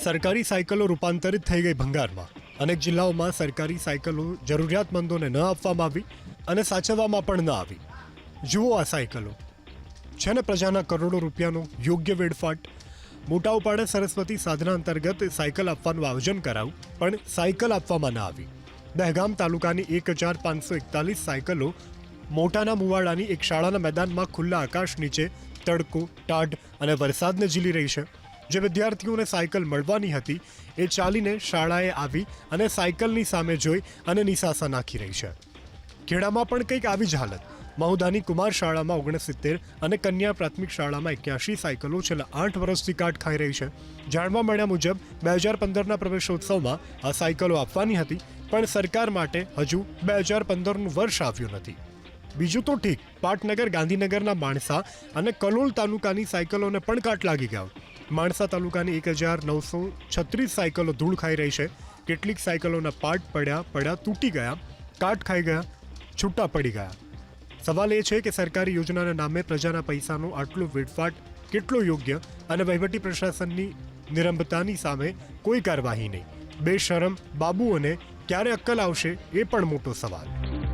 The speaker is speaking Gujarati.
સરકારી સાયકલો રૂપાંતરિત થઈ ગઈ ભંગારમાં. અનેક જિલ્લાઓમાં સરકારી સાયકલો જરૂરિયાતમંદોને ન આપવામાં આવી અને સાચવવામાં પણ ન આવી. જુઓ આ સાયકલો. છે ને પ્રજાના કરોડો રૂપિયાનો યોગ્ય વેડફાટ. મોટા ઉપાડે સરસ્વતી સાધના અંતર્ગત સાયકલ આપવાનું આયોજન કરાયું, પણ સાયકલ આપવામાં ન આવી. દહેગામ તાલુકાની એક હજાર પાંચસો એકતાલીસ સાયકલો મોટાના મુવાડાની એક શાળાના મેદાનમાં ખુલ્લા આકાશ નીચે તડકો ટાઢ અને વરસાદને ઝીલી રહી છે. જે વિદ્યાર્થીઓને સાયકલ મળવાની હતી, એ ચાલીને શાળાએ આવી અને સાયકલની સામે જોઈ અને નિસાસા નાખી રહી છે. ખેડામાં પણ કંઈક આવી જ હાલત. મહુદાની કુમાર શાળામાં ઓગણસિત્તેર અને કન્યા પ્રાથમિક શાળામાં એક્યાસી સાયકલો છેલ્લા આઠ વર્ષથી કાટ ખાઈ રહી છે. જાણવા મળ્યા મુજબ, બે હજાર પંદરના પ્રવેશોત્સવમાં આ સાયકલો આપવાની હતી, પણ સરકાર માટે હજુ બે હજાર પંદરનું વર્ષ આવ્યું નથી. બીજું તો ઠીક, પાટનગર ગાંધીનગરના માણસા અને કલોલ તાલુકાની સાયકલોને પણ કાટ લાગી ગયો. માણસા તાલુકાની એક હજાર નવસો છત્રીસ સાયકલો ધૂળ ખાઈ રહી છે. કેટલીક સાયકલોના પાર્ટ પડ્યા પડ્યા, તૂટી ગયા, કાટ ખાઈ ગયા, છૂટા પડી ગયા. સવાલ એ છે કે સરકારી યોજનાના નામે પ્રજાના પૈસાનો આટલો વેડફાટ કેટલો યોગ્ય અને વહીવટી પ્રશાસનની નિરંબતાની સામે કોઈ કાર્યવાહી નહીં. બેશરમ બાબુઓને ક્યારે અક્કલ આવશે એ પણ મોટો સવાલ.